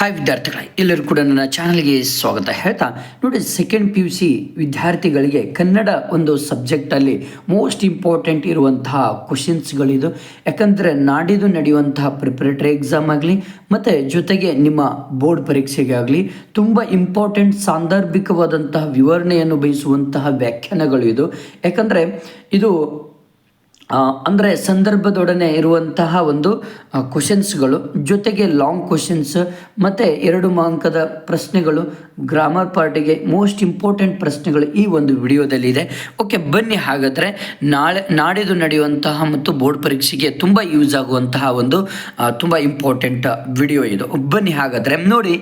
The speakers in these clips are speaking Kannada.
ಹಾಯ್ ವಿದ್ಯಾರ್ಥಿಗಳೇ. ಎಲ್ಲರೂ ಕೂಡ ನನ್ನ ಚಾನಲ್ಗೆ ಸ್ವಾಗತ. ಹೇಳ್ತಾ, ನೋಡಿ ಸೆಕೆಂಡ್ ಪಿ ಯು ಸಿ ವಿದ್ಯಾರ್ಥಿಗಳಿಗೆ ಕನ್ನಡ ಒಂದು ಸಬ್ಜೆಕ್ಟಲ್ಲಿ ಮೋಸ್ಟ್ ಇಂಪಾರ್ಟೆಂಟ್ ಇರುವಂತಹ ಕ್ವಶನ್ಸ್ಗಳಿದು ಯಾಕಂದರೆ ನಾಡಿದು ನಡೆಯುವಂತಹ ಪ್ರಿಪ್ರೇಟರಿ ಎಕ್ಸಾಮ್ ಆಗಲಿ, ಮತ್ತು ಜೊತೆಗೆ ನಿಮ್ಮ ಬೋರ್ಡ್ ಪರೀಕ್ಷೆಗೆ ಆಗಲಿ, ತುಂಬ ಇಂಪಾರ್ಟೆಂಟ್ ಸಾಂದರ್ಭಿಕವಾದಂತಹ ವಿವರಣೆಯನ್ನು ಬಯಸುವಂತಹ ವ್ಯಾಖ್ಯಾನಗಳು ಇದು. ಯಾಕಂದರೆ ಇದು ಅಂದರೆ ಸಂದರ್ಭದೊಡನೆ ಇರುವಂತಹ ಒಂದು ಕ್ವಶನ್ಸ್ಗಳು ಜೊತೆಗೆ ಲಾಂಗ್ ಕ್ವಶನ್ಸ್ ಮತ್ತು ಎರಡು ಮಾಂಕದ ಪ್ರಶ್ನೆಗಳು ಗ್ರಾಮರ್ ಪಾರ್ಟಿಗೆ ಮೋಸ್ಟ್ ಇಂಪಾರ್ಟೆಂಟ್ ಪ್ರಶ್ನೆಗಳು ಈ ಒಂದು ವಿಡಿಯೋದಲ್ಲಿದೆ. ಓಕೆ ಬನ್ನಿ ಹಾಗಾದರೆ ನಾಳೆ ನಾಡಿದು ನಡೆಯುವಂತಹ ಮತ್ತು ಬೋರ್ಡ್ ಪರೀಕ್ಷೆಗೆ ತುಂಬ ಯೂಸ್ ಆಗುವಂತಹ ಒಂದು ತುಂಬ ಇಂಪಾರ್ಟೆಂಟ್ ವಿಡಿಯೋ ಇದು. ಬನ್ನಿ ಹಾಗಾದರೆ ನೋಡಿ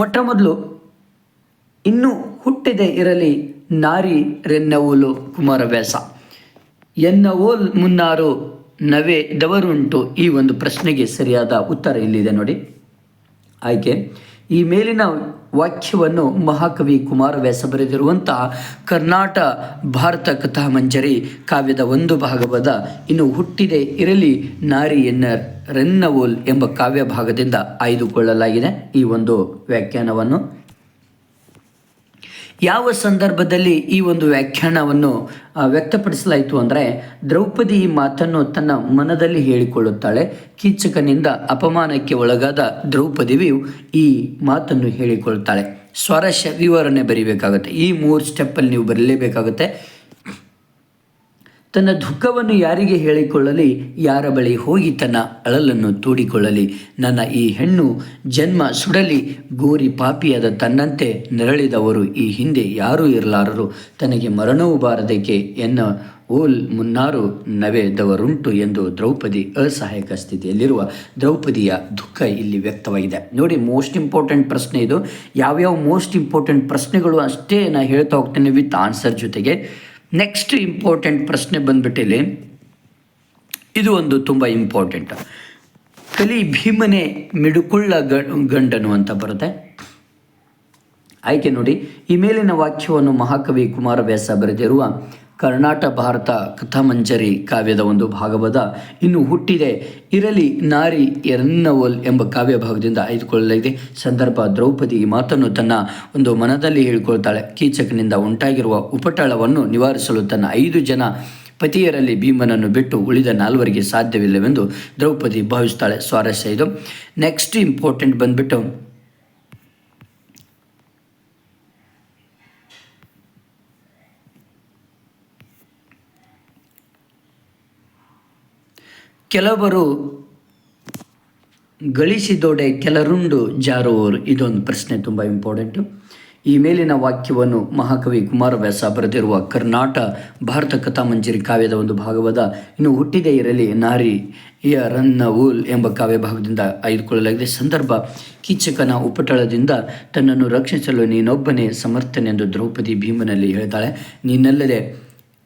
ಮೊಟ್ಟ ಮೊದಲು ಇನ್ನೂ ಹುಟ್ಟಿದೆ ಇರಲಿ ನಾರಿ ರೆನ್ನವೂಲು ಕುಮಾರವ್ಯಾಸ. ಎನ್ನವೋಲ್ ಮುನ್ನಾರು ನವೆ ದವರುಂಟು? ಈ ಒಂದು ಪ್ರಶ್ನೆಗೆ ಸರಿಯಾದ ಉತ್ತರ ಇಲ್ಲಿದೆ ನೋಡಿ? ಆಯ್ಕೆ. ಈ ಮೇಲಿನ ವಾಕ್ಯವನ್ನು ಮಹಾಕವಿ ಕುಮಾರವ್ಯಾಸ ಬರೆದಿರುವಂತಹ ಕರ್ನಾಟ ಭಾರತ ಕಥಾಮಂಜರಿ ಕಾವ್ಯದ ಒಂದು ಭಾಗವಾದ ಇನ್ನು ಹುಟ್ಟಿದೆ ಇರಲಿ ನಾರಿ ಎನ್ನ ರೆನ್ನವೋಲ್ ಎಂಬ ಕಾವ್ಯ ಭಾಗದಿಂದ ಆಯ್ದುಕೊಳ್ಳಲಾಗಿದೆ ಈ ಒಂದು ವ್ಯಾಖ್ಯಾನವನ್ನು. ಯಾವ ಸಂದರ್ಭದಲ್ಲಿ ಈ ಒಂದು ವ್ಯಾಖ್ಯಾನವನ್ನು ವ್ಯಕ್ತಪಡಿಸಲಾಯಿತು ಅಂದರೆ ದ್ರೌಪದಿ ಈ ಮಾತನ್ನು ತನ್ನ ಮನದಲ್ಲಿ ಹೇಳಿಕೊಳ್ಳುತ್ತಾಳೆ. ಕೀಚಕನಿಂದ ಅಪಮಾನಕ್ಕೆ ಒಳಗಾದ ದ್ರೌಪದಿಯು ಈ ಮಾತನ್ನು ಹೇಳಿಕೊಳ್ಳುತ್ತಾಳೆ ಸ್ವರಶ ವಿವರಣೆ ಬರೀಬೇಕಾಗುತ್ತೆ. ಈ ಮೂರು ಸ್ಟೆಪ್ಪಲ್ಲಿ ನೀವು ಬರಲೇಬೇಕಾಗುತ್ತೆ. ತನ್ನ ದುಃಖವನ್ನು ಯಾರಿಗೆ ಹೇಳಿಕೊಳ್ಳಲಿ, ಯಾರ ಬಳಿ ಹೋಗಿ ತನ್ನ ಅಳಲನ್ನು ತೋಡಿಕೊಳ್ಳಲಿ. ನನ್ನ ಈ ಹೆಣ್ಣು ಜನ್ಮ ಸುಡಲಿ, ಗೋರಿ ಪಾಪಿಯಾದ ತನ್ನಂತೆ ನೆರಳಿದವರು ಈ ಹಿಂದೆ ಯಾರೂ ಇರಲಾರರು. ತನಗೆ ಮರಣವೂ ಬಾರದಕ್ಕೆ ಎನ್ನ ಓಲ್ ಮುನ್ನಾರು ನವೆದವರುಂಟು ಎಂದು ದ್ರೌಪದಿ ಅಸಹಾಯಕ ಸ್ಥಿತಿಯಲ್ಲಿರುವ ದ್ರೌಪದಿಯ ದುಃಖ ಇಲ್ಲಿ ವ್ಯಕ್ತವಾಗಿದೆ. ನೋಡಿ ಮೋಸ್ಟ್ ಇಂಪಾರ್ಟೆಂಟ್ ಪ್ರಶ್ನೆ ಇದು. ಯಾವ್ಯಾವ ಮೋಸ್ಟ್ ಇಂಪಾರ್ಟೆಂಟ್ ಪ್ರಶ್ನೆಗಳು ಅಷ್ಟೇ ನಾನು ಹೇಳ್ತಾ ಹೋಗ್ತೇನೆ ವಿತ್ ಆನ್ಸರ್ ಜೊತೆಗೆ. ನೆಕ್ಸ್ಟ್ ಇಂಪಾರ್ಟೆಂಟ್ ಪ್ರಶ್ನೆ ಬಂದ್ಬಿಟ್ಟಿಲ್ಲಿ ಇದು ಒಂದು ತುಂಬ ಇಂಪಾರ್ಟೆಂಟ್ ಕಲಿ ಭೀಮನೆ ಮಿಡುಕುಳ್ಳ ಗಂಡನು ಅಂತ ಬರುತ್ತೆ. ಆಯ್ಕೆ ನೋಡಿ, ಈ ಮೇಲಿನ ವಾಕ್ಯವನ್ನು ಮಹಾಕವಿ ಕುಮಾರವ್ಯಾಸ ಬರೆದಿರುವ ಕರ್ನಾಟ, ಭಾರತ ಕಥಾಮಂಜರಿ ಕಾವ್ಯದ ಒಂದು ಭಾಗವಾದ ಇನ್ನು ಹುಟ್ಟಿದೆ ಇರಲಿ ನಾರಿ ಎರನ್ನವಲ್ ಎಂಬ ಕಾವ್ಯ ಭಾಗದಿಂದ ಆಯ್ದುಕೊಳ್ಳಲಾಗಿದೆ. ಸಂದರ್ಭ ದ್ರೌಪದಿ ಮಾತನ್ನು ತನ್ನ ಒಂದು ಮನದಲ್ಲಿ ಹೇಳಿಕೊಳ್ತಾಳೆ. ಕೀಚಕನಿಂದ ಉಂಟಾಗಿರುವ ಉಪಟಳವನ್ನು ನಿವಾರಿಸಲು ತನ್ನ ಐದು ಜನ ಪತಿಯರಲ್ಲಿ ಭೀಮನನ್ನು ಬಿಟ್ಟು ಉಳಿದ ನಾಲ್ವರಿಗೆ ಸಾಧ್ಯವಿಲ್ಲವೆಂದು ದ್ರೌಪದಿ ಭಾವಿಸ್ತಾಳೆ. ಸ್ವಾರಸ್ಯ ಇದು. ನೆಕ್ಸ್ಟ್ ಇಂಪಾರ್ಟೆಂಟ್ ಬಂದ್ಬಿಟ್ಟು ಕೆಲವರು ಗಳಿಸಿದೊಡೆ ಕೆಲರುಂಡು ಜಾರುವವರು ಇದೊಂದು ಪ್ರಶ್ನೆ ತುಂಬ ಇಂಪಾರ್ಟೆಂಟು ಈ ಮೇಲಿನ ವಾಕ್ಯವನ್ನು ಮಹಾಕವಿ ಕುಮಾರವ್ಯಾಸ ಬರೆದಿರುವ ಕರ್ನಾಟ ಭಾರತ ಕಥಾಮಂಜರಿ ಕಾವ್ಯದ ಒಂದು ಭಾಗವಾದ ಇನ್ನು ಹುಟ್ಟಿದೆ ಇರಲಿ ನಾರಿ ಯ ರನ್ನ ಊಲ್ ಎಂಬ ಕಾವ್ಯ ಭಾಗದಿಂದ ಆಯ್ದುಕೊಳ್ಳಲಾಗಿದೆ. ಸಂದರ್ಭ, ಕೀಚಕನ ಉಪಟಳದಿಂದ ತನ್ನನ್ನು ರಕ್ಷಿಸಲು ನೀನೊಬ್ಬನೇ ಸಮರ್ಥನೆಂದು ದ್ರೌಪದಿ ಭೀಮನಲ್ಲಿ ಹೇಳ್ತಾಳೆ ನೀನಲ್ಲದೆ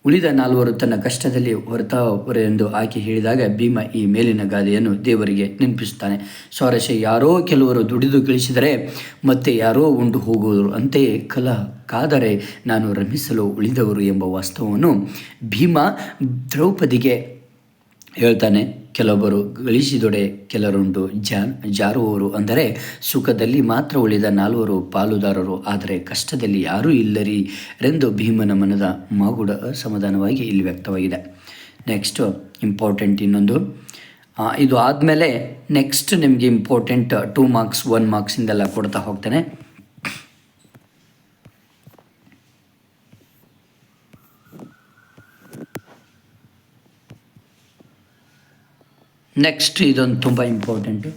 ಉಳಿದ ನಾಲ್ವರು ತನ್ನ ಕಷ್ಟದಲ್ಲಿ ಹೊರತಾವರೆ ಎಂದು ಆಕೆ ಹೇಳಿದಾಗ ಭೀಮ ಈ ಮೇಲಿನ ಗಾದೆಯನ್ನು ದೇವರಿಗೆ ನೆನಪಿಸುತ್ತಾನೆ. ಸ್ವಾರಸ್ಯ ಯಾರೋ ಕೆಲವರು ದುಡಿದು ಗಳಿಸಿದರೆ ಮತ್ತೆ ಯಾರೋ ಉಂಡು ಹೋಗುವರು. ಅಂತೆಯೇ ಕಲ ಕಾದರೆ ನಾನು ರಮಿಸಲು ಉಳಿದವರು ಎಂಬ ವಾಸ್ತವವನ್ನು ಭೀಮ ದ್ರೌಪದಿಗೆ ಹೇಳ್ತಾನೆ, ಕೆಲವೊಬ್ಬರು ಗಳಿಸಿದೊಡೆ ಕೆಲರುಂಡು ಜಾ ಜಾರುವವರು ಅಂದರೆ ಸುಖದಲ್ಲಿ ಮಾತ್ರ ಉಳಿದ ನಾಲ್ವರು ಪಾಲುದಾರರು. ಆದರೆ ಕಷ್ಟದಲ್ಲಿ ಯಾರೂ ಇಲ್ಲರಿ ಎಂದು ಭೀಮನ ಮನದ ಮಾಗುಡ ಅಸಮಾಧಾನವಾಗಿ ಇಲ್ಲಿ ವ್ಯಕ್ತವಾಗಿದೆ. ನೆಕ್ಸ್ಟ್ ಇಂಪಾರ್ಟೆಂಟ್ ಇನ್ನೊಂದು. ಇದು ಆದಮೇಲೆ ನೆಕ್ಸ್ಟ್ ನಿಮಗೆ ಇಂಪಾರ್ಟೆಂಟ್ ಟೂ ಮಾರ್ಕ್ಸ್ ಒನ್ ಮಾರ್ಕ್ಸಿಂದೆಲ್ಲ ಕೊಡ್ತಾ ಹೋಗ್ತಾನೆ. ನೆಕ್ಸ್ಟ್ ಇದೊಂದು ತುಂಬ ಇಂಪಾರ್ಟೆಂಟು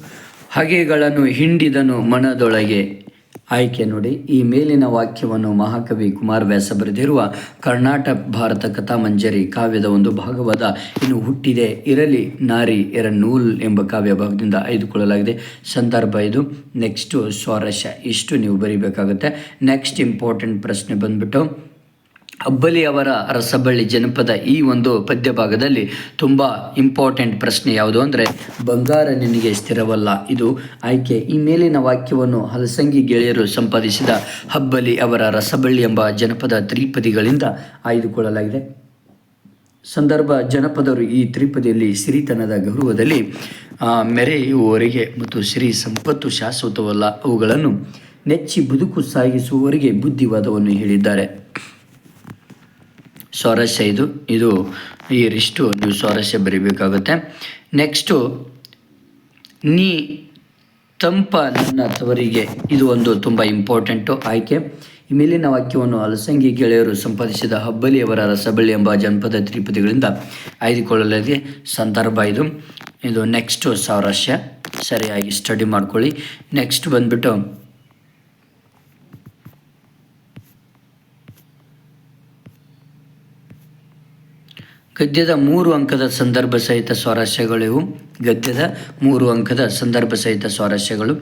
ಹಗೆಗಳನ್ನು ಹಿಂಡಿದನು ಮನದೊಳಗೆ. ಆಯ್ಕೆ ನೋಡಿ, ಈ ಮೇಲಿನ ವಾಕ್ಯವನ್ನು ಮಹಾಕವಿ ಕುಮಾರವ್ಯಾಸ ಬರೆದಿರುವ ಕರ್ನಾಟಕ ಭಾರತ ಕಥಾಮಂಜರಿ ಕಾವ್ಯದ ಒಂದು ಭಾಗವಾದ ಇನ್ನು ಹುಟ್ಟಿದೆ ಇರಲಿ ನಾರಿ ಎರನೂಲ್ ಎಂಬ ಕಾವ್ಯ ಭಾಗದಿಂದ ಆಯ್ದುಕೊಳ್ಳಲಾಗಿದೆ. ಸಂದರ್ಭ ಇದು. ನೆಕ್ಸ್ಟು ಸ್ವಾರಸ್ಯ. ಇಷ್ಟು ನೀವು ಬರೀಬೇಕಾಗುತ್ತೆ. ನೆಕ್ಸ್ಟ್ ಇಂಪಾರ್ಟೆಂಟ್ ಪ್ರಶ್ನೆ ಬಂದ್ಬಿಟ್ಟು ಅಬ್ಬಲಿ ಅವರ ರಸಬಳ್ಳಿ ಜನಪದ ಈ ಒಂದು ಪದ್ಯ ಭಾಗದಲ್ಲಿ ತುಂಬ ಇಂಪಾರ್ಟೆಂಟ್ ಪ್ರಶ್ನೆ ಯಾವುದು ಅಂದರೆ, ಬಂಗಾರ ನಿನಗೆ ಸ್ಥಿರವಲ್ಲ. ಇದು ಆಯ್ಕೆ. ಈ ಮೇಲಿನ ವಾಕ್ಯವನ್ನು ಹಲಸಂಗಿ ಗೆಳೆಯರು ಸಂಪಾದಿಸಿದ ಹಬ್ಬಲಿ ಅವರ ರಸಬಳ್ಳಿ ಎಂಬ ಜನಪದ ತ್ರಿಪದಿಗಳಿಂದ ಆಯ್ದುಕೊಳ್ಳಲಾಗಿದೆ. ಸಂದರ್ಭ, ಜನಪದರು ಈ ತ್ರಿಪದಿಯಲ್ಲಿ ಸಿರಿತನದ ಗೌರವದಲ್ಲಿ ಮೆರೆಯುವವರಿಗೆ ಮತ್ತು ಶ್ರೀ ಸಂಪತ್ತು ಶಾಶ್ವತವಲ್ಲ ಅವುಗಳನ್ನು ನೆಚ್ಚಿ ಬದುಕು ಸಾಗಿಸುವವರಿಗೆ ಬುದ್ಧಿವಾದವನ್ನು ಹೇಳಿದ್ದಾರೆ. ಸ್ವಾರಸ್ಯ ಇದು. ಇದು ಈ ರಿಷ್ಟು ನೀವು ಸ್ವಾರಸ್ಯ ಬರೀಬೇಕಾಗುತ್ತೆ. ನೆಕ್ಸ್ಟು ನೀ ತಂಪ ನನ್ನ ತವರಿಗೆ. ಇದು ಒಂದು ತುಂಬ ಇಂಪಾರ್ಟೆಂಟು ಆಯ್ಕೆ. ಈ ಮೇಲಿನ ವಾಕ್ಯವನ್ನು ಅಲಸಂಗಿ ಗೆಳೆಯರು ಸಂಪಾದಿಸಿದ ಹಬ್ಬಲಿಯವರ ರಸಬಳ್ಳಿ ಎಂಬ ಜನಪದ ತ್ರಿಪದಿಗಳಿಂದ ಆಯ್ದುಕೊಳ್ಳಲಿದೆ ಸಂದರ್ಭ ಇದು. ಇದು ನೆಕ್ಸ್ಟು ಸ್ವಾರಸ್ಯ. ಸರಿಯಾಗಿ ಸ್ಟಡಿ ಮಾಡ್ಕೊಳ್ಳಿ. ನೆಕ್ಸ್ಟ್ ಬಂದ್ಬಿಟ್ಟು ಗದ್ಯದ ಮೂರು ಅಂಕದ ಸಂದರ್ಭ ಸಹಿತ ಸ್ವಾರಸ್ಯಗಳಿವು. ಗದ್ಯದ ಮೂರು ಅಂಕದ ಸಂದರ್ಭ ಸಹಿತ ಸ್ವಾರಸ್ಯಗಳು.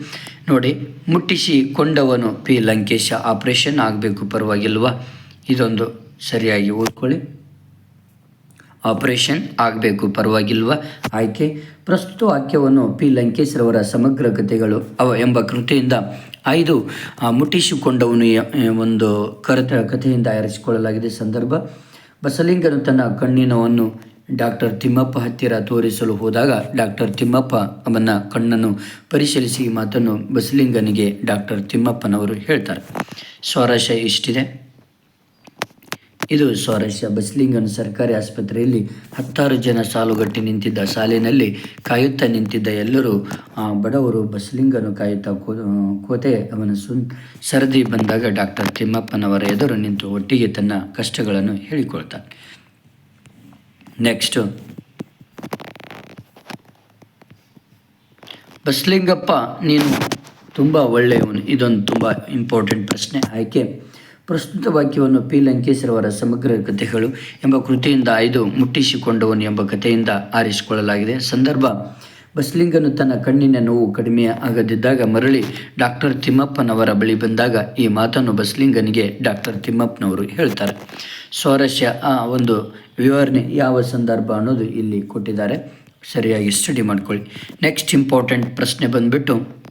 ನೋಡಿ, ಮುಟ್ಟಿಸಿ ಕೊಂಡವನು ಪಿ. ಲಂಕೇಶ ಆಪರೇಷನ್ ಆಗಬೇಕು ಪರವಾಗಿಲ್ವ? ಇದೊಂದು ಸರಿಯಾಗಿ ಓದ್ಕೊಳ್ಳಿ. ಆಪರೇಷನ್ ಆಗಬೇಕು ಪರವಾಗಿಲ್ವ? ಆಯ್ಕೆ. ಪ್ರಸ್ತುತ ವಾಕ್ಯವನ್ನು ಪಿ. ಲಂಕೇಶ್ರವರ ಸಮಗ್ರ ಕಥೆಗಳು ಅವ ಎಂಬ ಕೃತಿಯಿಂದ ಐದು ಮುಟ್ಟಿಸಿಕೊಂಡವನು ಒಂದು ಕರತ ಕಥೆಯಿಂದ ಆರಿಸಿಕೊಳ್ಳಲಾಗಿದೆ ಸಂದರ್ಭ. ಬಸಲಿಂಗನು ತನ್ನ ಕಣ್ಣಿನವನ್ನು ಡಾಕ್ಟರ್ ತಿಮ್ಮಪ್ಪ ಹತ್ತಿರ ತೋರಿಸಲು ಹೋದಾಗ ಡಾಕ್ಟರ್ ತಿಮ್ಮಪ್ಪ ಅವನ ಕಣ್ಣನ್ನು ಪರಿಶೀಲಿಸಿ ಮಾತನ್ನು ಬಸಲಿಂಗನಿಗೆ ಡಾಕ್ಟರ್ ತಿಮ್ಮಪ್ಪನವರು ಹೇಳ್ತಾರೆ. ಸ್ವಾರಸ್ಯ ಇಷ್ಟಿದೆ. ಇದು ಸ್ವಾರಸ್ಯ. ಬಸ್ಲಿಂಗನ್ ಸರ್ಕಾರಿ ಆಸ್ಪತ್ರೆಯಲ್ಲಿ ಹತ್ತಾರು ಜನ ಸಾಲುಗಟ್ಟಿ ನಿಂತಿದ್ದ ಸಾಲಿನಲ್ಲಿ ಕಾಯುತ್ತಾ ನಿಂತಿದ್ದ ಎಲ್ಲರೂ ಬಡವರು ಬಸ್ಲಿಂಗನು ಕಾಯುತ್ತಾ ಕೋತೆ ಅವನ ಸುನ್, ಸರದಿ ಬಂದಾಗ ಡಾಕ್ಟರ್ ತಿಮ್ಮಪ್ಪನವರ ಎದುರು ನಿಂತು ಒಟ್ಟಿಗೆ ತನ್ನ ಕಷ್ಟಗಳನ್ನು ಹೇಳಿಕೊಳ್ತಾನೆ. ನೆಕ್ಸ್ಟು. ಬಸ್ಲಿಂಗಪ್ಪ, ನೀನು ತುಂಬ ಒಳ್ಳೆಯವನು. ಇದೊಂದು ತುಂಬ ಇಂಪಾರ್ಟೆಂಟ್ ಪ್ರಶ್ನೆ. ಆಯ್ಕೆ ಪ್ರಸ್ತುತ ವಾಕ್ಯವನ್ನು ಪಿ. ಲಂಕೇಶ್ವರವರ ಸಮಗ್ರ ಕಥೆಗಳು ಎಂಬ ಕೃತಿಯಿಂದ ಆಯ್ದು ಮುಟ್ಟಿಸಿಕೊಂಡವನು ಎಂಬ ಕಥೆಯಿಂದ ಆರಿಸಿಕೊಳ್ಳಲಾಗಿದೆ. ಸಂದರ್ಭ, ಬಸ್ಲಿಂಗನು ತನ್ನ ಕಣ್ಣಿನ ನೋವು ಕಡಿಮೆ ಆಗದಿದ್ದಾಗ ಮರಳಿ ಡಾಕ್ಟರ್ ತಿಮ್ಮಪ್ಪನವರ ಬಳಿ ಬಂದಾಗ ಈ ಮಾತನ್ನು ಬಸ್ಲಿಂಗನಿಗೆ ಡಾಕ್ಟರ್ ತಿಮ್ಮಪ್ಪನವರು ಹೇಳ್ತಾರೆ. ಸ್ವಾರಸ್ಯ, ಆ ಒಂದು ವಿವರಣೆ ಯಾವ ಸಂದರ್ಭ ಅನ್ನೋದು ಇಲ್ಲಿ ಕೊಟ್ಟಿದ್ದಾರೆ. ಸರಿಯಾಗಿ ಸ್ಟಡಿ ಮಾಡ್ಕೊಳ್ಳಿ. ನೆಕ್ಸ್ಟ್ ಇಂಪಾರ್ಟೆಂಟ್ ಪ್ರಶ್ನೆ ಬಂದ್ಬಿಟ್ಟು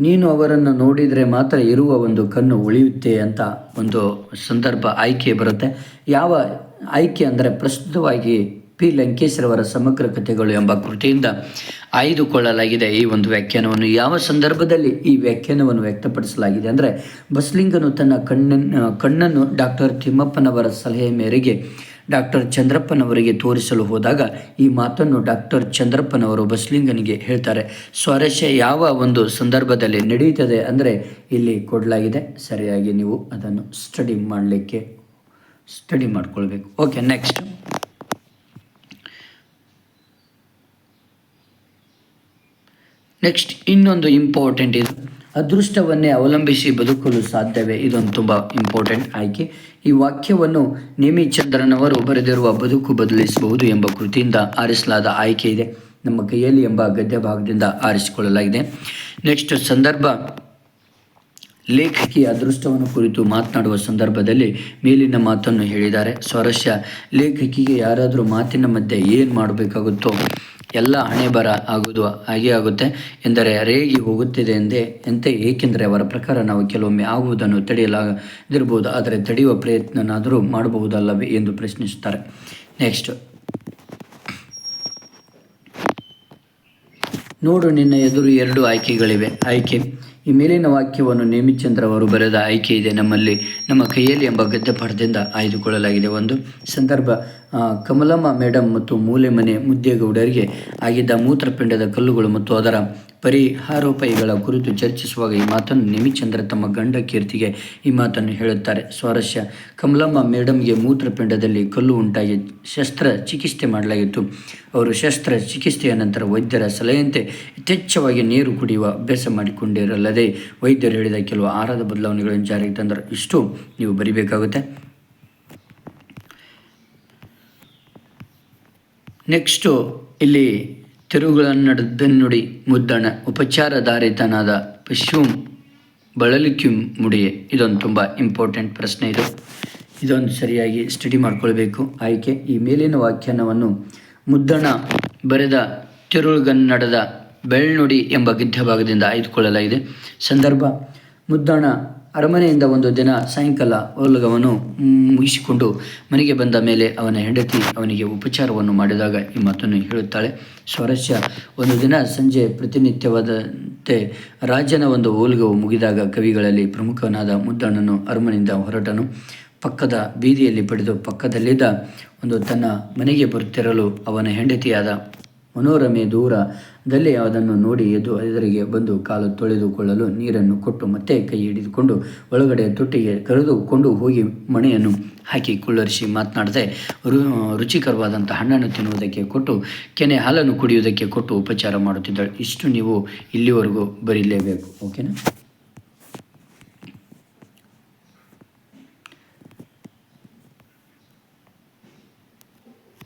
ನೀನು ಅವರನ್ನು ನೋಡಿದರೆ ಮಾತ್ರ ಇರುವ ಒಂದು ಕಣ್ಣು ಉಳಿಯುತ್ತೆ ಅಂತ ಒಂದು ಸಂದರ್ಭ ಆಯ್ಕೆ ಬರುತ್ತೆ. ಯಾವ ಆಯ್ಕೆ ಅಂದರೆ ಪ್ರಸ್ತುತವಾಗಿ ಪಿ. ಲಂಕೇಶ್ರವರ ಸಮಗ್ರ ಕಥೆಗಳು ಎಂಬ ಕೃತಿಯಿಂದ ಆಯ್ದುಕೊಳ್ಳಲಾಗಿದೆ ಈ ಒಂದು ವ್ಯಾಖ್ಯಾನವನ್ನು. ಯಾವ ಸಂದರ್ಭದಲ್ಲಿ ಈ ವ್ಯಾಖ್ಯಾನವನ್ನು ವ್ಯಕ್ತಪಡಿಸಲಾಗಿದೆ ಅಂದರೆ ಬಸ್ಲಿಂಗನು ತನ್ನ ಕಣ್ಣನ್ನು ಕಣ್ಣನ್ನು ಡಾಕ್ಟರ್ ತಿಮ್ಮಪ್ಪನವರ ಸಲಹೆ ಮೇರೆಗೆ ಡಾಕ್ಟರ್ ಚಂದ್ರಪ್ಪನವರಿಗೆ ತೋರಿಸಲು ಹೋದಾಗ ಈ ಮಾತನ್ನು ಡಾಕ್ಟರ್ ಚಂದ್ರಪ್ಪನವರು ಬಸ್ಲಿಂಗನಿಗೆ ಹೇಳ್ತಾರೆ. ಸ್ವಾರಸ್ಯ ಯಾವ ಒಂದು ಸಂದರ್ಭದಲ್ಲಿ ನಡೆಯುತ್ತದೆ ಅಂದರೆ ಇಲ್ಲಿ ಕೊಡಲಾಗಿದೆ. ಸರಿಯಾಗಿ ನೀವು ಅದನ್ನು ಸ್ಟಡಿ ಮಾಡಲಿಕ್ಕೆ ಸ್ಟಡಿ ಮಾಡ್ಕೊಳ್ಬೇಕು. ಓಕೆ ನೆಕ್ಸ್ಟ್ ನೆಕ್ಸ್ಟ್ ಇನ್ನೊಂದು ಇಂಪಾರ್ಟೆಂಟ್ ಇದು. ಅದೃಷ್ಟವನ್ನೇ ಅವಲಂಬಿಸಿ ಬದುಕಲು ಸಾಧ್ಯವೇ? ಇದೊಂದು ತುಂಬ ಇಂಪಾರ್ಟೆಂಟ್ ಆಯ್ಕೆ. ಈ ವಾಕ್ಯವನ್ನು ನೇಮಿಚಂದ್ರನವರು ಬರೆದಿರುವ ಬದುಕು ಬದಲಿಸಬಹುದು ಎಂಬ ಕೃತಿಯಿಂದ ಆರಿಸಲಾದ ಆಯ್ಕೆ ಇದೆ. ನಮ್ಮ ಕೈಯಲ್ಲಿ ಎಂಬ ಗದ್ಯ ಭಾಗದಿಂದ ಆರಿಸಿಕೊಳ್ಳಲಾಗಿದೆ. ನೆಕ್ಸ್ಟ್ ಸಂದರ್ಭ. ಲೇಖಕಿಯ ಅದೃಷ್ಟವನ್ನು ಕುರಿತು ಮಾತನಾಡುವ ಸಂದರ್ಭದಲ್ಲಿ ಮೇಲಿನ ಮಾತನ್ನು ಹೇಳಿದ್ದಾರೆ. ಸ್ವಾರಸ್ಯ, ಲೇಖಕಿಗೆ ಯಾರಾದರೂ ಮಾತಿನ ಮಧ್ಯೆ ಏನು ಮಾಡಬೇಕಾಗುತ್ತೋ ಎಲ್ಲ ಹಣೆ ಬರ ಆಗುವುದು ಹಾಗೆ ಆಗುತ್ತೆ. ಎಂದರೆ ರೇಗಿ ಹೋಗುತ್ತಿದೆ ಎಂದೇ, ಎಂತೆ ಏಕೆಂದರೆ ಅವರ ಪ್ರಕಾರ ನಾವು ಕೆಲವೊಮ್ಮೆ ಆಗುವುದನ್ನು ತಡೆಯಲಾಗದಿರಬಹುದು ಆದರೆ ತಡೆಯುವ ಪ್ರಯತ್ನನಾದರೂ ಮಾಡಬಹುದಲ್ಲವೇ ಎಂದು ಪ್ರಶ್ನಿಸುತ್ತಾರೆ. ನೆಕ್ಸ್ಟ್ ನೋಡು, ನಿನ್ನ ಎದುರು ಎರಡು ಆಯ್ಕೆಗಳಿವೆ. ಆಯ್ಕೆ. ಈ ಮೇಲಿನ ವಾಕ್ಯವನ್ನು ನೇಮಿಚಂದ್ರ ಅವರು ಬರೆದ ಆಯ್ಕೆ ಇದೆ ನಮ್ಮಲ್ಲಿ. ನಮ್ಮ ಕೈಯಲ್ಲಿ ಎಂಬ ಗದ್ಯ ಪಾಠದಿಂದ ಆಯ್ದುಕೊಳ್ಳಲಾಗಿದೆ. ಒಂದು ಸಂದರ್ಭ ಕಮಲಮ್ಮ ಮೇಡಮ್ ಮತ್ತು ಮೂಲೆ ಮನೆ ಮುದ್ದೇಗೌಡರಿಗೆ ಆಗಿದ್ದ ಮೂತ್ರಪಿಂಡದ ಕಲ್ಲುಗಳು ಮತ್ತು ಅದರ ಪರಿಹಾರೋಪಾಯಗಳ ಕುರಿತು ಚರ್ಚಿಸುವಾಗ ಈ ಮಾತನ್ನು ನಿಮಿಚಂದ್ರ ತಮ್ಮ ಗಂಡ ಕೀರ್ತಿಗೆ ಈ ಮಾತನ್ನು ಹೇಳುತ್ತಾರೆ. ಸ್ವಾರಸ್ಯ. ಕಮಲಮ್ಮ ಮೇಡಮ್ಗೆ ಮೂತ್ರಪಿಂಡದಲ್ಲಿ ಕಲ್ಲು ಉಂಟಾಗಿ ಶಸ್ತ್ರ ಚಿಕಿತ್ಸೆ ಮಾಡಲಾಗಿತ್ತು. ಅವರು ಶಸ್ತ್ರ ಚಿಕಿತ್ಸೆಯ ನಂತರ ವೈದ್ಯರ ಸಲಹೆಯಂತೆ ಯಥೇಚ್ಛವಾಗಿ ನೀರು ಕುಡಿಯುವ ಅಭ್ಯಾಸ ಮಾಡಿಕೊಂಡಿರಲ್ಲದೆ ವೈದ್ಯರು ಹೇಳಿದ ಕೆಲವು ಆಹಾರದ ಬದಲಾವಣೆಗಳನ್ನು ಜಾರಿಗೆ ತಂದರು ಇಷ್ಟು ನೀವು ಬರಿಬೇಕಾಗುತ್ತೆ. ನೆಕ್ಸ್ಟು ಇಲ್ಲಿ ತಿರುಗುಳನ್ನಡ ಬೆನ್ನುಡಿ ಮುದ್ದಣ ಉಪಚಾರಧಾರಿತನಾದ ಪಶುಂ ಬಳಲಿಕ್ಯು ಮುಡಿಯೆ. ಇದೊಂದು ತುಂಬ ಇಂಪಾರ್ಟೆಂಟ್ ಪ್ರಶ್ನೆ ಇದು. ಇದೊಂದು ಸರಿಯಾಗಿ ಸ್ಟಡಿ ಮಾಡಿಕೊಳ್ಬೇಕು. ಆಯ್ಕೆ, ಈ ಮೇಲಿನ ವ್ಯಾಖ್ಯಾನವನ್ನು ಮುದ್ದಣ ಬರೆದ ತಿರುಳುಗನ್ನಡದ ಬೆಳ್ನುಡಿ ಎಂಬ ಗಿದ್ಧ ಭಾಗದಿಂದ ಆಯ್ದುಕೊಳ್ಳಲಾಗಿದೆ. ಸಂದರ್ಭ, ಮುದ್ದಣ ಅರಮನೆಯಿಂದ ಒಂದು ದಿನ ಸಾಯಂಕಾಲ ಓಲಗವನ್ನು ಮ್, ಮುಗಿಸಿಕೊಂಡು ಮನೆಗೆ ಬಂದ ಮೇಲೆ ಅವನ ಹೆಂಡತಿ ಅವನಿಗೆ ಉಪಚಾರವನ್ನು ಮಾಡಿದಾಗ ಈ ಮಾತನ್ನು ಹೇಳುತ್ತಾಳೆ. ಸ್ವರಸ್ಯ ಒಂದು ದಿನ ಸಂಜೆ ಪ್ರತಿನಿತ್ಯವಾದಂತೆ ರಾಜನ ಒಂದು ಓಲ್ಗವು ಮುಗಿದಾಗ ಕವಿಗಳಲ್ಲಿ ಪ್ರಮುಖನಾದ ಮುದ್ದಣ್ಣನು ಅರಮನೆಯಿಂದ ಹೊರಟನು. ಪಕ್ಕದ ಬೀದಿಯಲ್ಲಿ ಪಡೆದು ಪಕ್ಕದಲ್ಲಿದ್ದ ಒಂದು ತನ್ನ ಮನೆಗೆ ಬರುತ್ತಿರಲು ಅವನ ಹೆಂಡತಿಯಾದ ಮನೋರಮೆ ದೂರದಲ್ಲಿ ಅದನ್ನು ನೋಡಿ ಎದ್ದು ಎದುರಿಗೆ ಬಂದು ಕಾಲು ತೊಳೆದುಕೊಳ್ಳಲು ನೀರನ್ನು ಕೊಟ್ಟು ಮತ್ತೆ ಕೈ ಹಿಡಿದುಕೊಂಡು ಒಳಗಡೆ ತೊಟ್ಟಿಗೆ ಕರೆದುಕೊಂಡು ಹೋಗಿ ಮಣೆಯನ್ನು ಹಾಕಿ ಕುಳ್ಳರಿಸಿ ಮಾತನಾಡದೆ ರು ರುಚಿಕರವಾದಂಥ ಹಣ್ಣನ್ನು ತಿನ್ನುವುದಕ್ಕೆ ಕೊಟ್ಟು, ಕೆನೆ ಹಾಲನ್ನು ಕುಡಿಯುವುದಕ್ಕೆ ಕೊಟ್ಟು ಉಪಚಾರ ಮಾಡುತ್ತಿದ್ದಾಳೆ. ಇಷ್ಟು ನೀವು ಇಲ್ಲಿವರೆಗೂ ಬರೀಲೇಬೇಕು. ಓಕೆನಾ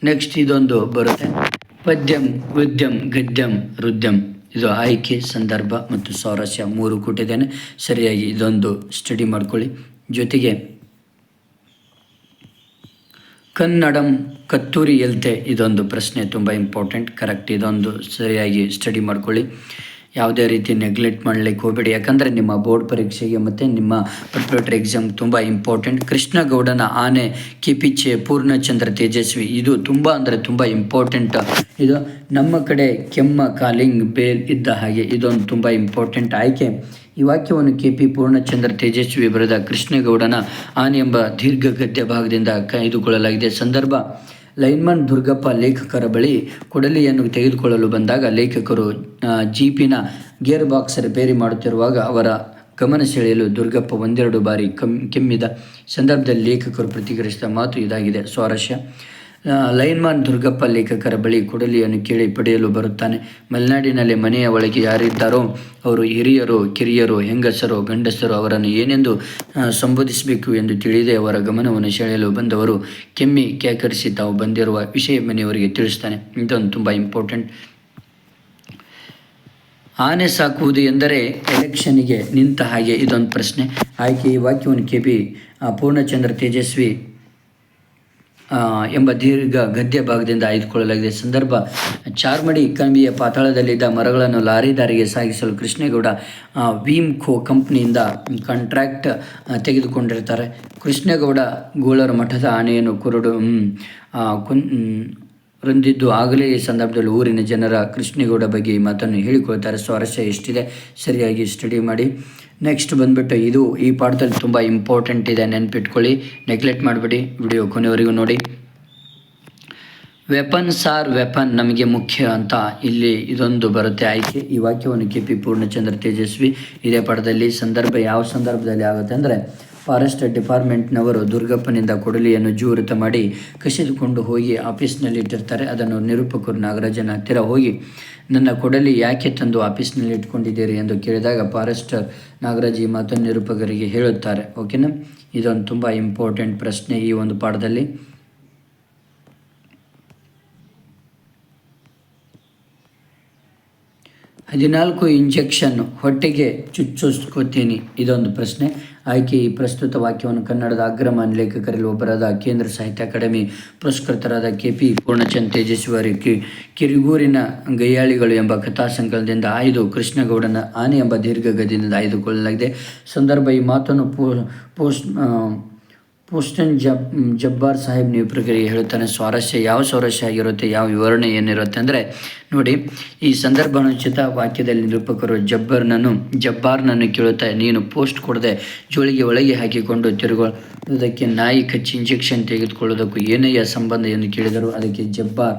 ನೆಕ್ಸ್ಟ್ ಇದೊಂದು ಬರುತ್ತೆ. ಪದ್ಯಂ ಗದ್ಯಂ ಗದ್ಯಂ, ರುದ್ಯಂ. ಇದು ಆಯ್ಕೆ, ಸಂದರ್ಭ ಮತ್ತು ಸ್ವಾರಸ್ಯ ಮೂರು ಕೊಟ್ಟಿದ್ದೇನೆ. ಸರಿಯಾಗಿ ಇದೊಂದು ಸ್ಟಡಿ ಮಾಡ್ಕೊಳ್ಳಿ. ಜೊತೆಗೆ, ಕನ್ನಡಂ ಕತ್ತೂರಿ ಎಲ್ತೆ ಇದೊಂದು ಪ್ರಶ್ನೆ ತುಂಬ ಇಂಪಾರ್ಟೆಂಟ್ ಕರೆಕ್ಟ್ ಇದೊಂದು ಸರಿಯಾಗಿ ಸ್ಟಡಿ ಮಾಡ್ಕೊಳ್ಳಿ. ಯಾವುದೇ ರೀತಿ ನೆಗ್ಲೆಕ್ಟ್ ಮಾಡಲಿಕ್ಕೆ ಹೋಗಬೇಡಿ. ಯಾಕಂದರೆ ನಿಮ್ಮ ಬೋರ್ಡ್ ಪರೀಕ್ಷೆಗೆ ಮತ್ತು ನಿಮ್ಮ ಪ್ರಿಪ್ರೇಟರಿ ಎಕ್ಸಾಮ್ ತುಂಬ ಇಂಪಾರ್ಟೆಂಟ್ ಕೃಷ್ಣಗೌಡನ ಆನೆ ಕಿಪಿಚೆ ಪೂರ್ಣಚಂದ್ರ ತೇಜಸ್ವಿ, ಇದು ತುಂಬ ಅಂದರೆ ತುಂಬ ಇಂಪಾರ್ಟೆಂಟ್ ಇದು ನಮ್ಮ ಕಡೆ ಕೆಮ್ಮ ಕಾಲಿಂಗ್ ಬೇಲ್ ಇದ್ದ ಹಾಗೆ ಇದೊಂದು ತುಂಬ ಇಂಪಾರ್ಟೆಂಟ್ ಆಯ್ಕೆ. ಈ ವಾಕ್ಯವನ್ನು ಕೆ ಪಿ ಪೂರ್ಣಚಂದ್ರ ತೇಜಸ್ವಿ ಬರೆದ ಕೃಷ್ಣಗೌಡನ ಆನೆ ಎಂಬ ದೀರ್ಘ ಗದ್ಯ ಭಾಗದಿಂದ ಕಾಯ್ದುಕೊಳ್ಳಲಾಗಿದೆ ಸಂದರ್ಭ ಲೈನ್ಮನ್ ದುರ್ಗಪ್ಪ ಲೇಖಕರ ಬಳಿ ಕೊಡಲಿಯನ್ನು ತೆಗೆದುಕೊಳ್ಳಲು ಬಂದಾಗ ಲೇಖಕರು ಜೀಪಿನ ಗೇರ್ ಬಾಕ್ಸ್ ರಿಪೇರಿ ಮಾಡುತ್ತಿರುವಾಗ ಅವರ ಗಮನ ಸೆಳೆಯಲು ದುರ್ಗಪ್ಪ ಒಂದೆರಡು ಬಾರಿ ಕಮ್, ಕೆಮ್ಮಿದ ಸಂದರ್ಭದಲ್ಲಿ ಲೇಖಕರು ಪ್ರತಿಕ್ರಿಯಿಸಿದ ಮಾತು ಇದಾಗಿದೆ. ಸ್ವಾರಸ್ಯ. ಲೈನ್ಮನ್ ದುರ್ಗಪ್ಪ ಲೇಖಕರ ಬಳಿ ಕೊಡಲಿಯನ್ನು ಕೇಳಿ ಪಡೆಯಲು ಬರುತ್ತಾನೆ. ಮಲೆನಾಡಿನಲ್ಲಿ ಮನೆಯ ಒಳಗೆ ಯಾರಿದ್ದಾರೋ, ಅವರು ಹಿರಿಯರು, ಕಿರಿಯರು, ಹೆಂಗಸರು, ಗಂಡಸರು ಅವರನ್ನು ಏನೆಂದು ಸಂಬೋಧಿಸಬೇಕು ಎಂದು ತಿಳಿದೇ ಅವರ ಗಮನವನ್ನು ಸೆಳೆಯಲು ಬಂದವರು ಕೆಮ್ಮಿ ಕೇಕರಿಸಿ ತಾವು ಬಂದಿರುವ ವಿಷಯ ಮನೆಯವರಿಗೆ ತಿಳಿಸ್ತಾನೆ. ಇದೊಂದು ತುಂಬ ಇಂಪಾರ್ಟೆಂಟ್. ಆನೆ ಸಾಕುವುದು ಎಂದರೆ ಎಲೆಕ್ಷನ್ಗೆ ನಿಂತ ಹಾಗೆ ಇದೊಂದು ಪ್ರಶ್ನೆ. ಆಯ್ಕೆ ಈ ವಾಕ್ಯವನ್ನು ಕೆ ಪಿ ಪೂರ್ಣಚಂದ್ರ ತೇಜಸ್ವಿ ಎಂಬ ದೀರ್ಘ ಗದ್ಯ ಭಾಗದಿಂದ ಆಯ್ದುಕೊಳ್ಳಲಾಗಿದೆ. ಸಂದರ್ಭ, ಚಾರ್ಮಡಿ ಕಂಬಿಯ ಪಾತಾಳದಲ್ಲಿದ್ದ ಮರಗಳನ್ನು ಲಾರಿ ದಾರಿಗೆ ಸಾಗಿಸಲು ಕೃಷ್ಣೇಗೌಡ ವೀಮ್ಕೋ ಕಂಪ್ನಿಯಿಂದ ಕಾಂಟ್ರಾಕ್ಟ್ ತೆಗೆದುಕೊಂಡಿರ್ತಾರೆ. ಕೃಷ್ಣೇಗೌಡ ಗೋಳರ ಮಠದ ಆನೆಯನ್ನು ಕುರುಡು ರಂದಿದ್ದು ಆಗಲೇ ಈ ಸಂದರ್ಭದಲ್ಲಿ ಊರಿನ ಜನರ ಕೃಷ್ಣೇಗೌಡ ಬಗ್ಗೆ ಮಾತನ್ನು ಹೇಳಿಕೊಳ್ತಾರೆ. ಸ್ವಾರಸ್ಯ ಎಷ್ಟಿದೆ? ಸರಿಯಾಗಿ ಸ್ಟಡಿ ಮಾಡಿ. ನೆಕ್ಸ್ಟ್ ಬಂದ್ಬಿಟ್ಟು ಇದು ಈ ಪಾಠದಲ್ಲಿ ತುಂಬ ಇಂಪಾರ್ಟೆಂಟ್ ಇದೆ, ನೆನ್ಪಿಟ್ಕೊಳ್ಳಿ. ನೆಗ್ಲೆಕ್ಟ್ ಮಾಡಬೇಡಿ ವಿಡಿಯೋ ಕೊನೆವರೆಗೂ ನೋಡಿ. ವೆಪನ್ ಸಾರ್ ವೆಪನ್ ನಮಗೆ ಮುಖ್ಯ ಅಂತ ಇಲ್ಲಿ ಇದೊಂದು ಬರುತ್ತೆ. ಆಯ್ಕೆ. ಈ ವಾಕ್ಯವನ್ನು ಕೆ ಪಿ ಪೂರ್ಣಚಂದ್ರ ತೇಜಸ್ವಿ ಇದೇ ಪಾಠದಲ್ಲಿ ಸಂದರ್ಭ ಯಾವ ಸಂದರ್ಭದಲ್ಲಿ ಆಗುತ್ತೆ ಅಂದರೆ ಫಾರೆಸ್ಟ್ ಡಿಪಾರ್ಟ್ಮೆಂಟ್ನವರು ದುರ್ಗಪ್ಪನಿಂದ ಕೊಡಲಿಯನ್ನು ಜೂರಿತ ಮಾಡಿ ಕಸಿದುಕೊಂಡು ಹೋಗಿ ಆಫೀಸ್ನಲ್ಲಿ ಇಟ್ಟಿರ್ತಾರೆ ಅದನ್ನು ನಿರೂಪಕರು ನಾಗರಾಜನ ಹತ್ತಿರ ಹೋಗಿ, ನನ್ನ ಕೊಡಲಿ ಯಾಕೆ ತಂದು ಆಫೀಸ್ನಲ್ಲಿ ಇಟ್ಕೊಂಡಿದ್ದೀರಿ ಎಂದು ಕೇಳಿದಾಗ ಫಾರೆಸ್ಟರ್ ನಾಗರಾಜ್ ಈ ಮಾತನ್ನು ನಿರೂಪಕರಿಗೆ ಹೇಳುತ್ತಾರೆ. ಓಕೆನಾ? ಇದೊಂದು ತುಂಬ ಇಂಪಾರ್ಟೆಂಟ್ ಪ್ರಶ್ನೆ ಈ ಒಂದು ಪಾಠದಲ್ಲಿ. ಹದಿನಾಲ್ಕು ಇಂಜೆಕ್ಷನ್ ಹೊಟ್ಟೆಗೆ ಚುಚ್ಚುಸ್ಕೋತೀನಿ. ಇದೊಂದು ಪ್ರಶ್ನೆ. ಆಯ್ಕೆ ಈ ಪ್ರಸ್ತುತ ವಾಕ್ಯವನ್ನು ಕನ್ನಡದ ಅಗ್ರಮಾನ್ ಲೇಖಕರಲ್ಲಿ ಒಬ್ಬರಾದ ಕೇಂದ್ರ ಸಾಹಿತ್ಯ ಅಕಾಡೆಮಿ ಪುರಸ್ಕೃತರಾದ ಕೆ ಪಿ ಪೂರ್ಣಚಂದ್ ತೇಜಸ್ವಿ ಕಿ, ಕಿರಿಗೂರಿನ ಗಯ್ಯಾಳಿಗಳು ಎಂಬ ಕಥಾ ಸಂಕಲನದಿಂದ ಆಯ್ದು ಕೃಷ್ಣಗೌಡನ ಆನೆ ಎಂಬ ದೀರ್ಘ ಗದ್ಯದಿಂದ ಆಯ್ದುಕೊಳ್ಳಲಾಗಿದೆ. ಸಂದರ್ಭ ಈ ಮಾತನ್ನು ಪೋಸ್ಟ್ ಪೋಸ್ಟನ್ ಜಬ್ ಜಬ್ಬಾರ್ ಸಾಹೇಬ್ ನಿರೂಪಕರಿಗೆ ಹೇಳ್ತಾನೆ ಸ್ವಾರಸ್ಯ ಯಾವ ಸ್ವಾರಸ್ಯ ಆಗಿರುತ್ತೆ, ಯಾವ ವಿವರಣೆ ಏನಿರುತ್ತೆ ಅಂದರೆ, ನೋಡಿ, ಈ ಸಂದರ್ಭಾನುಚಿತ ವಾಕ್ಯದಲ್ಲಿ ನಿರೂಪಕರು ಜಬ್ಬರ್ನನ್ನು, ಜಬ್ಬಾರ್ನನ್ನು ಕೇಳುತ್ತಾ, ನೀನು ಪೋಸ್ಟ್ ಕೊಡದೆ ಜೋಳಿಗೆ ಒಳಗೆ ಹಾಕಿಕೊಂಡು ತಿರುಗುವುದಕ್ಕೆ ನಾಯಿ ಕಚ್ಚಿ ಇಂಜೆಕ್ಷನ್ ತೆಗೆದುಕೊಳ್ಳೋದಕ್ಕೂ ಏನೆಯ ಸಂಬಂಧ ಎಂದು ಕೇಳಿದರು. ಅದಕ್ಕೆ ಜಬ್ಬಾರ್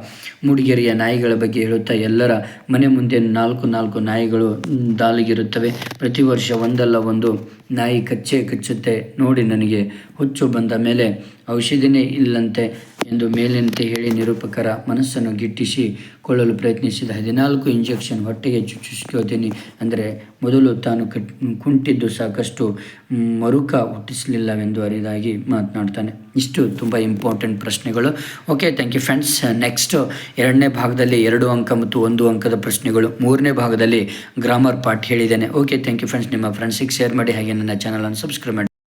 ಮೂಡಿಗೆರೆಯ ನಾಯಿಗಳ ಬಗ್ಗೆ ಹೇಳುತ್ತಾ, ಎಲ್ಲರ ಮನೆ ಮುಂದೆ ನಾಲ್ಕು ನಾಲ್ಕು ನಾಯಿಗಳು ದಾಲಿಗಿರುತ್ತವೆ ಪ್ರತಿ ವರ್ಷ ಒಂದಲ್ಲ ಒಂದು ನಾಯಿ ಕಚ್ಚೆ ಕಚ್ಚುತ್ತೆ. ನೋಡಿ ನನಗೆ ಹುಚ್ಚು ಬಂದ ಮೇಲೆ ಔಷಧಿನೇ ಇಲ್ಲಂತೆ. ಎಂದು ಮೇಲಿನಂತೆ ಹೇಳಿ ನಿರೂಪಕರ ಮನಸ್ಸನ್ನು ಗಿಟ್ಟಿಸಿ ಕೊಳ್ಳಲು ಪ್ರಯತ್ನಿಸಿದ ಹದಿನಾಲ್ಕು ಇಂಜೆಕ್ಷನ್ ಹೊಟ್ಟೆಗೆ ಚುಚ್ಚಿಸ್ಕೋತೀನಿ. ಅಂದರೆ ಮೊದಲು ತಾನು ಕಟ್, ಕುಂಟಿದ್ದು ಸಾಕಷ್ಟು ಮರುಕ ಹುಟ್ಟಿಸಲಿಲ್ಲವೆಂದು ಅರಿದಾಗಿ ಮಾತನಾಡ್ತಾನೆ. ಇಷ್ಟು ತುಂಬ ಇಂಪಾರ್ಟೆಂಟ್ ಪ್ರಶ್ನೆಗಳು. Okay, thank you friends. Next ಎರಡನೇ ಭಾಗದಲ್ಲಿ ಎರಡು ಅಂಕ ಮತ್ತು ಒಂದು ಅಂಕದ ಪ್ರಶ್ನೆಗಳು. ಮೂರನೇ ಭಾಗದಲ್ಲಿ ಗ್ರಾಮರ್ ಪಾರ್ಟ್ ಹೇಳಿದ್ದೇನೆ. Okay, thank you friends. ನಿಮ್ಮ ಫ್ರೆಂಡ್ಸಿಗೆ ಶೇರ್ ಮಾಡಿ ಹಾಗೆ ನನ್ನ ಚಾನಲನ್ನು ಸಬ್ಸ್ಕ್ರೈಬ್ ಮಾಡಿ.